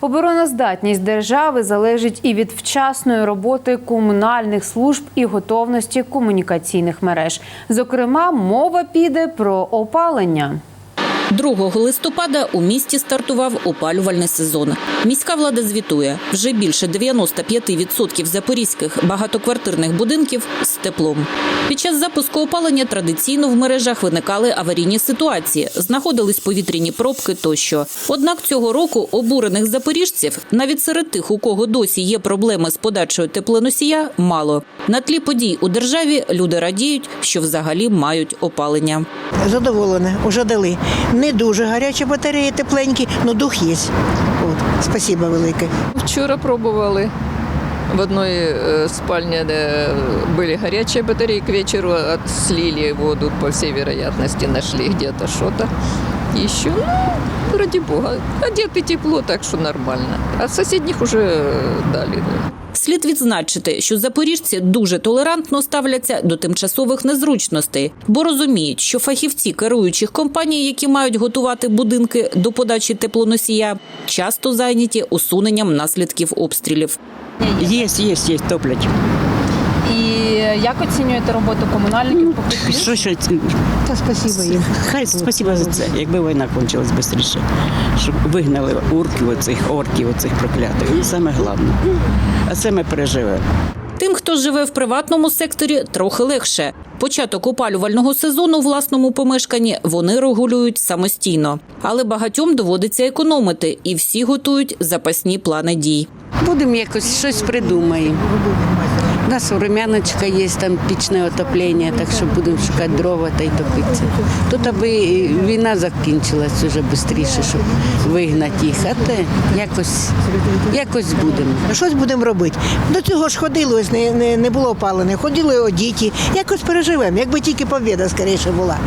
Обороноздатність держави залежить і від вчасної роботи комунальних служб і готовності комунікаційних мереж. Зокрема, мова піде про опалення. 2 листопада у місті стартував опалювальний сезон. Міська влада звітує, вже більше 95% запорізьких багатоквартирних будинків з теплом. Під час запуску опалення традиційно в мережах виникали аварійні ситуації, знаходились повітряні пробки тощо. Однак цього року обурених запоріжців, навіть серед тих, у кого досі є проблеми з подачею теплоносія, мало. На тлі подій у державі люди радіють, що взагалі мають опалення. Задоволена, уже дали. Не дуже гарячі батареї, тепленькі, але дух є. От, спасибо велике. Вчора пробовали. В одной э, спальне э, были горячие батареи, к вечеру слили воду, по всей вероятности, нашли где-то что-то. Еще, ну, ради бога, одеты тепло, так что нормально. А соседних уже э, дали. Слід відзначити, що запоріжці дуже толерантно ставляться до тимчасових незручностей, бо розуміють, що фахівці керуючих компаній, які мають готувати будинки до подачі теплоносія, часто зайняті усуненням наслідків обстрілів. Є, є, є, топлять. Як оцінюєте роботу комунальників? Поки Що що? Та спасибо їм. Хай спасибо за це. Якби війна кончилась швидше, щоб вигнали орків оцих, орків оцих проклятих. Саме головне. А це ми переживемо. Тим, хто живе в приватному секторі, трохи легше. Початок опалювального сезону у власному помешканні вони регулюють самостійно. Але багатьом доводиться економити, і всі готують запасні плани дій. Будемо якось щось придумаємо. У нас у Рем'яночка є там пічне отоплення, так що будемо шукати дрова та й топитися. Тут аби війна закінчилась вже швидше, щоб вигнати їх. А те якось, якось будемо. Щось будемо робити. До цього ж ходили, не, не, не було опалене. Ходили одіті. Якось переживемо, якби тільки побіда скоріше була.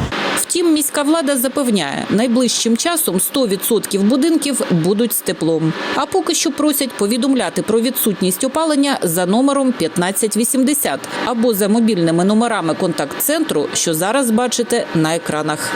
Втім, міська влада запевняє, найближчим часом 100% будинків будуть з теплом. А поки що просять повідомляти про відсутність опалення за номером 1580 або за мобільними номерами контакт-центру, що зараз бачите на екранах.